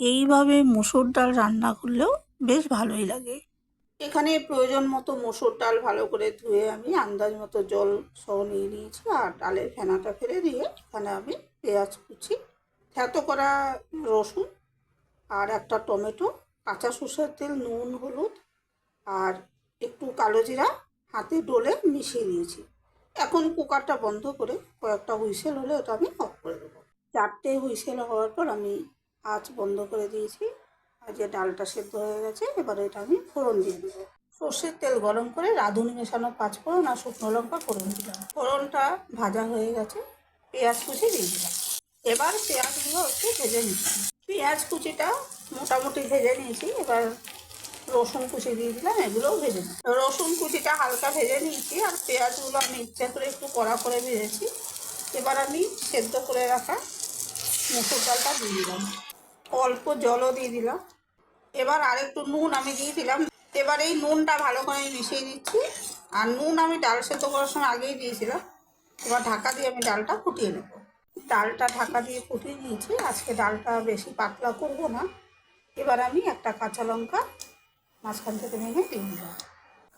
এইভাবে মুসুর ডাল রান্না করলেও বেশ ভালোই লাগে। এখানে প্রয়োজন মতো মসুর ডাল ভালো করে ধুয়ে আমি আন্দাজ মতো জল সহ নিয়ে নিয়েছি আর ডালের ফেনাটা ফেলে দিয়ে এখানে আমি পেঁয়াজ কুচি, থেতো করা রসুন আর একটা টমেটো, কাঁচা সর্ষের তেল, নুন, হলুদ আর একটু কালো জিরা হাতে ডলে মিশিয়ে দিয়েছি। এখন কুকারটা বন্ধ করে কয়েকটা হুইসেল হলে ওটা আমি অফ করে দেবো। চারটে হুইসেল হওয়ার পর আমি আঁচ বন্ধ করে দিয়েছি। আর যে ডালটা সেদ্ধ হয়ে গেছে, এবার এটা আমি ফোড়ন দিয়ে দেবো। সর্ষের তেল গরম করে রাঁধুনি মেশানো পাঁচ ফোড়ন আর শুকনো লঙ্কা ফোড়ন দিলাম। ফোড়নটা ভাজা হয়ে গেছে, পেঁয়াজ কুচি দিয়ে দিলাম। এবার পেঁয়াজগুলো একটু ভেজে নিচ্ছি পেঁয়াজ কুচিটা মোটামুটি ভেজে নিয়েছি, এবার রসুন কুচি দিয়ে দিলাম, এগুলোও ভেজে নিই। রসুন কুচিটা হালকা ভেজে নিয়েছি, আর পেঁয়াজগুলো আমি ইচ্ছা করে একটু কড়া করে ভেজেছি। এবার আমি সেদ্ধ করে রাখা মুসুর ডালটা দিয়ে দিলাম। অল্প জলও দিয়ে দিলাম। এবার আরেকটু নুন আমি দিয়ে দিলাম। এবার এই নুনটা ভালো করে মিশিয়ে দিচ্ছি আর নুন আমি ডাল সেদ্ধ করার সময় আগেই দিয়েছিলাম। এবার ঢাকা দিয়ে আমি ডালটা ফুটিয়ে নেব। ডালটা ঢাকা দিয়ে ফুটিয়ে নিয়েছি। আজকে ডালটা বেশি পাতলা করব না। এবার আমি একটা কাঁচা লঙ্কা মাঝখান থেকে ভেঙে দিয়ে দিলাম।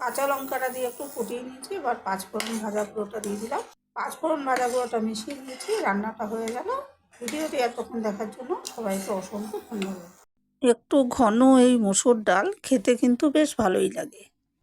কাঁচা লঙ্কাটা দিয়ে একটু ফুটিয়ে নিয়েছি। এবার পাঁচফোড়ন ভাজা গুঁড়োটা দিয়ে দিলাম। পাঁচফোড়ন ভাজা গুঁড়োটা মিশিয়ে দিয়েছি। রান্নাটা হয়ে গেল। ভিডিওটি এতক্ষণ দেখার জন্য সবাইকে অসংখ্য ধন্যবাদ। একটু ঘন এই মুসুর ডাল খেতে কিন্তু বেশ ভালোই লাগে।